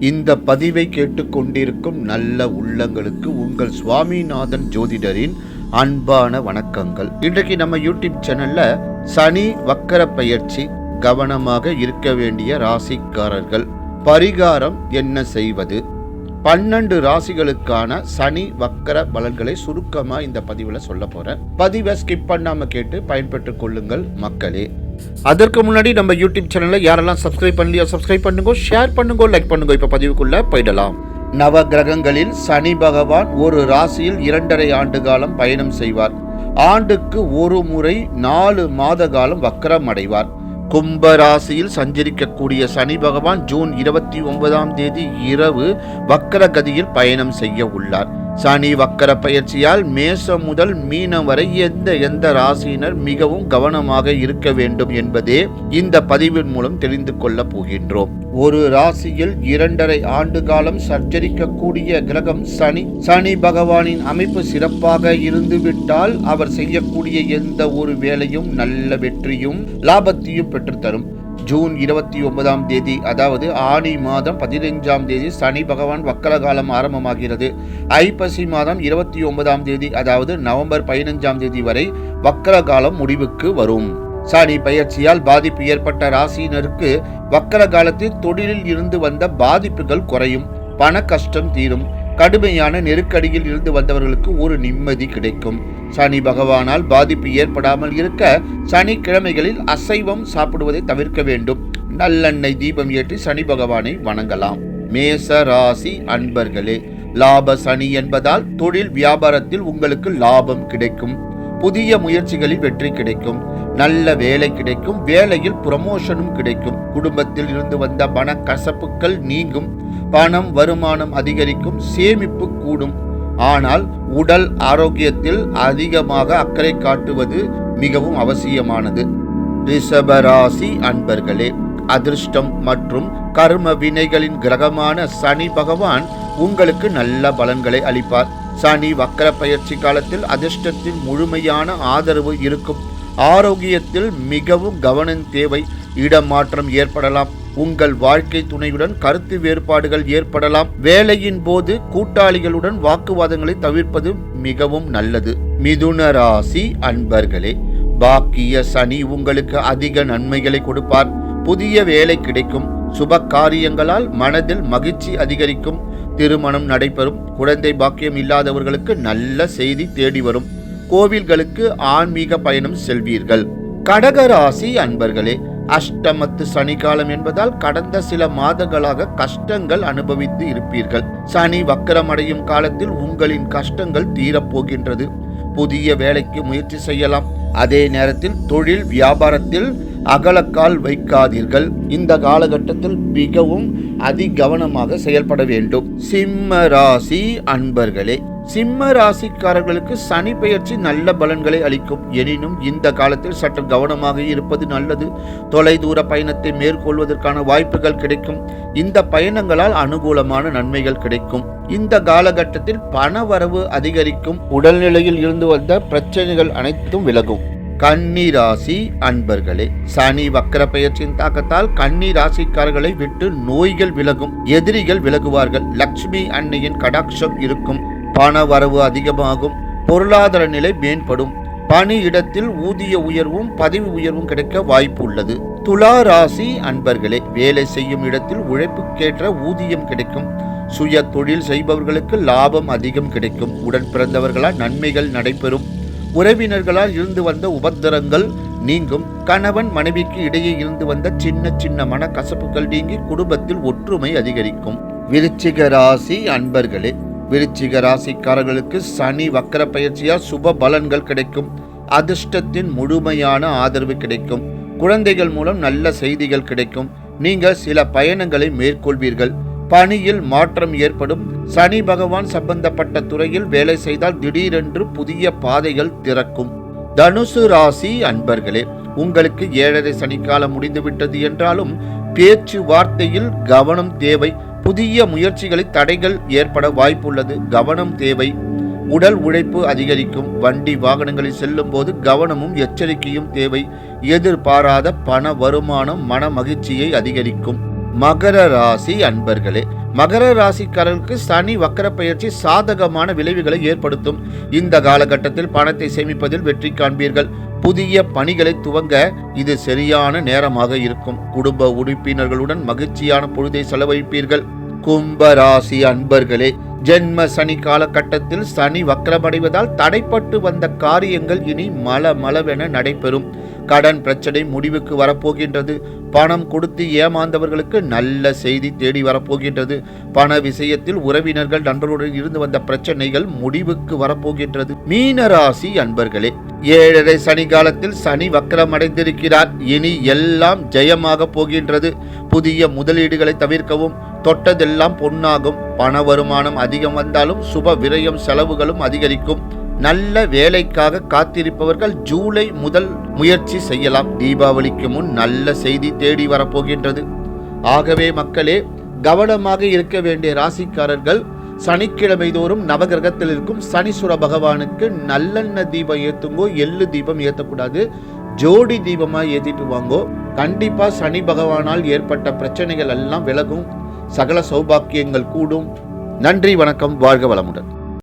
இந்த பதிவை கேட்டுக்கொண்டிருக்கும் நல்ல உள்ளங்களுக்கு உங்கள் சுவாமிநாதன் ஜோதிடரின் அன்பான வணக்கங்கள். இன்றைக்கு நம்ம யூடியூப் சேனல்ல சனி வக்கர பயிற்சி கவனமாக இருக்க வேண்டிய ராசிக்காரர்கள். பரிகாரம் என்ன செய்வது? பன்னெண்டு ராசிகளுக்கான சனி வக்கர பலன்களை சுருக்கமா இந்த பதிவுல சொல்ல போறேன். பதிவை ஸ்கிப் பண்ணாம கேட்டு பயன்பெற்றுக் கொள்ளுங்கள் மக்களே. அதற்கு முன்னாடி நம்ம யூடியூப் சேனலில் யாரெல்லாம் சப்ஸ்கிரைப் பண்ணலையோ சப்ஸ்கிரைப் பண்ணுங்க ஷேர் பண்ணுங்க லைக் பண்ணுங்க இப்போ பதிவுக்குள்ள போயிடலாம். நவ கிரகங்களில் சனி பகவான் ஒரு ராசியில் இரண்டரை ஆண்டு காலம் பயணம் செய்வார். ஆண்டுக்கு ஒரு முறை நாலு மாத காலம் வக்கரம் அடைவார். கும்ப ராசியில் சஞ்சரிக்கக்கூடிய சனி பகவான் ஜூன் இருபத்தி ஒன்பதாம் தேதி இரவு வக்கர கதியில் பயணம் செய்ய உள்ளார். சனி வக்கர பயிற்சியால் மேசம் முதல் மீனம் வரை எந்த எந்த ராசியினர் மிகவும் கவனமாக இருக்க வேண்டும் என்பதே இந்த பதிவின் மூலம் தெரிந்து கொள்ள போகின்றோம். ஒரு ராசியில் இரண்டரை ஆண்டு காலம் சஞ்சரிக்கக்கூடிய கிரகம் சனி. சனி பகவானின் அமைப்பு சிறப்பாக இருந்துவிட்டால் அவர் செய்யக்கூடிய எந்த ஒரு வேலையும் நல்ல வெற்றியும் லாபத்தையும் பெற்றுத்தரும். ஜூன் இருபத்தி ஒன்பதாம் தேதி அதாவது ஆனி மாதம் பதினைஞ்சாம் தேதி சனி பகவான் வக்கர காலம் ஆரம்பமாகிறது. ஐப்பசி மாதம் இருபத்தி ஒன்பதாம் தேதி அதாவது நவம்பர் பதினைஞ்சாம் தேதி வரை வக்கர காலம் முடிவுக்கு வரும். சனி பயிற்சியால் பாதிப்பு ஏற்பட்ட ராசியினருக்கு வக்கர காலத்தில் தொழிலில் இருந்து வந்த பாதிப்புகள் குறையும் பண கஷ்டம் தீரும் கடுமையான நெருக்கடியில் இருந்து வந்தவர்களுக்கு ஒரு நிம்மதி கிடைக்கும். சனி பகவானால் பாதிப்பு ஏற்படாமல் இருக்க சனிக்கிழமைகளில் அசைவம் சாப்பிடுவதை தவிர்க்க வேண்டும். நல்லெண்ணெய் தீபம் ஏற்றி சனி பகவானை வணங்கலாம். மேச ராசி அன்பர்களே லாப சனி என்பதால் தொழில் வியாபாரத்தில் உங்களுக்கு லாபம் கிடைக்கும். புதிய முயற்சிகளில் வெற்றி கிடைக்கும். நல்ல வேலை கிடைக்கும். வேலையில் ப்ரமோஷனும் கிடைக்கும். குடும்பத்தில் இருந்து வந்த பண கசப்புகள் நீங்கும். பணம் வருமானம் அதிகரிக்கும் சேமிப்பு கூடும். ஆனால் உடல் ஆரோக்கியத்தில் அதிகமாக அக்கறை காட்டுவது மிகவும் அவசியமானது. ரிஷபராசி அன்பர்களே அதிர்ஷ்டம் மற்றும் கர்ம வினைகளின் கிரகமான சனி பகவான் உங்களுக்கு நல்ல பலன்களை அளிப்பார். சனி வக்கர பயிற்சி காலத்தில் அதிர்ஷ்டத்தின் முழுமையான ஆதரவு இருக்கும். ஆரோக்கியத்தில் மிகவும் கவனம் தேவை. இடமாற்றம் ஏற்படலாம். உங்கள் வாழ்க்கை துணையுடன் கருத்து வேறுபாடுகள் ஏற்படலாம். வேலையின் போது கூட்டாளிகளுடன் வாக்குவாதங்களை தவிர்ப்பது மிகவும் நல்லது. மிதுன ராசி அன்பர்களே பாக்கிய சனி உங்களுக்கு அதிக நன்மைகளை கொடுப்பார். புதிய வேலை கிடைக்கும். சுப காரியங்களால் மனதில் மகிழ்ச்சி அதிகரிக்கும். திருமணம் நடைபெறும். குழந்தை பாக்கியம் இல்லாதவர்களுக்கு நல்ல செய்தி தேடி வரும். கோவில்களுக்கு ஆன்மீக பயணம் செல்வீர்கள். கடகராசி அன்பர்களே அஷ்டமத்து சனிகாலம் என்பதால் கடந்த சில மாதங்களாக கஷ்டங்கள் அனுபவித்து இருப்பீர்கள். சனி வக்கரமடையும் காலத்தில் உங்களின் கஷ்டங்கள் தீரப்போகின்றது. புதிய வேலைக்கு முயற்சி செய்யலாம். அதே நேரத்தில் தொழில் வியாபாரத்தில் அகலக்கால் வைக்காதீர்கள். இந்த காலகட்டத்தில் மிகவும் அதிகவனமாக செயல்பட வேண்டும். சிம்ம ராசி அன்பர்களே சிம்ம ராசிக்காரர்களுக்கு சனி பெயர்ச்சி நல்ல பலன்களை அளிக்கும். எனினும் இந்த காலத்தில் சற்று கவனமாக இருப்பது நல்லது. தொலைதூர பயணத்தை மேற்கொள்வதற்கான வாய்ப்புகள் கிடைக்கும். இந்த பயணங்களால் அனுகூலமான நன்மைகள் கிடைக்கும். இந்த காலகட்டத்தில் பண வரவு அதிகரிக்கும். உடல்நிலையில் இருந்து வந்த பிரச்சனைகள் அனைத்தும் விலகும். கன்னி ராசி அன்பர்களே சனி வக்கர பெயர்ச்சியின் தாக்கத்தால் கன்னி ராசிக்காரர்களை விட்டு நோய்கள் விலகும் எதிரிகள் விலகுவார்கள். லக்ஷ்மி அன்னையின் கடாட்சம் இருக்கும். பண வரவு அதிகமாகும். பொருளாதார நிலை மேம்படும். பணி இடத்தில் ஊதிய உயர்வும் பதவி உயர்வும் கிடைக்க வாய்ப்பு உள்ளது. துலா ராசி அன்பர்களே வேலை செய்யும் இடத்தில் உழைப்புக்கேற்ற ஊதியம் கிடைக்கும். சுய தொழில் செய்பவர்களுக்கு லாபம் அதிகம் கிடைக்கும். உடன் பிறந்தவர்களால் நன்மைகள் நடைபெறும். உறவினர்களால் இருந்து வந்த உபத்திரங்கள் நீங்கும். கணவன் மனைவிக்கு இடையே இருந்து வந்த சின்ன சின்ன மனக்கசப்புகள் நீங்கி குடும்பத்தில் ஒற்றுமை அதிகரிக்கும். விருச்சிக ராசி அன்பர்களே விருச்சிக ராசிக்காரர்களுக்கு சனி வக்கர பயிற்சியால் சுப பலன்கள் கிடைக்கும். அதிர்ஷ்டத்தின் முழுமையான ஆதரவு கிடைக்கும். குழந்தைகள் மூலம் நல்ல செய்திகள் கிடைக்கும். நீங்கள் சில பயணங்களை மேற்கொள்வீர்கள். பணியில் மாற்றம் ஏற்படும். சனி பகவான் சம்பந்தப்பட்ட துறையில் வேலை செய்தால் திடீரென்று புதிய பாதைகள் திறக்கும். தனுசு ராசி அன்பர்களே உங்களுக்கு ஏழரை சனிக்காலம் முடிந்துவிட்டது என்றாலும் பேச்சு வார்த்தையில் கவனம் தேவை. புதிய முயற்சிகளில் தடைகள் ஏற்பட வாய்ப்புள்ளது. கவனம் தேவை. உடல் உழைப்பு அதிகரிக்கும். வண்டி வாகனங்களில் செல்லும் போது கவனமும் எச்சரிக்கையும் தேவை. எதிர்பாராத பண வருமானம் மன மகிழ்ச்சியை அதிகரிக்கும். மகர ராசி அன்பர்களே மகர ராசிக்காரர்களுக்கு சனி வக்கர பயிற்சி சாதகமான விளைவுகளை ஏற்படுத்தும். இந்த காலகட்டத்தில் பணத்தை சேமிப்பதில் வெற்றி காண்பீர்கள். புதிய பணிகளை துவங்க இது சரியான நேரமாக இருக்கும். குடும்ப உறுப்பினர்களுடன் மகிழ்ச்சியான பொழுதை செலவழிப்பீர்கள். கும்பராசி அன்பர்களே ஜென்ம சனி காலகட்டத்தில் சனி வக்கரமடைவதால் தடைப்பட்டு வந்த காரியங்கள் இனி மல மளவென நடைபெறும். கடன் பிரச்சனை முடிவுக்கு வரப்போகின்றது. பணம் கொடுத்து ஏமாந்தவர்களுக்கு நல்ல செய்தி தேடி வரப்போகின்றது. பண விஷயத்தில் உறவினர்கள் நண்பர்களுடன் இருந்து வந்த பிரச்சனைகள் முடிவுக்கு வரப்போகின்றது. மீனராசி அன்பர்களே ஏழரை சனி காலத்தில் சனி வக்கரமடைந்திருக்கிறார். இனி எல்லாம் ஜெயமாக போகின்றது. புதிய முதலீடுகளை தவிர்க்கவும் தொட்டதெல்லாம் பொன்னாகும். பண வருமானம் அதிகம் வந்தாலும் சுப விரயம் செலவுகளும் அதிகரிக்கும். நல்ல வேலைக்காக காத்திருப்பவர்கள் ஜூலை முதல் முயற்சி செய்யலாம். தீபாவளிக்கு முன் நல்ல செய்தி தேடி வரப்போகின்றது. ஆகவே மக்களே கவனமாக இருக்க வேண்டிய ராசிக்காரர்கள் சனிக்கிழமை தோறும் நவகிரகத்தில் இருக்கும் சனீஸ்வர பகவானுக்கு நல்லெண்ண தீபம் ஏத்துங்கோ எள்ளு தீபம் ஏற்றக்கூடாது ஜோடி தீபமாக ஏற்றிட்டு வாங்கோ. கண்டிப்பாக சனி பகவானால் ஏற்பட்ட பிரச்சனைகள் எல்லாம் விலகும். சகல சௌபாக்கியங்கள் கூடும். நன்றி வணக்கம் வாழ்க வளமுடன்.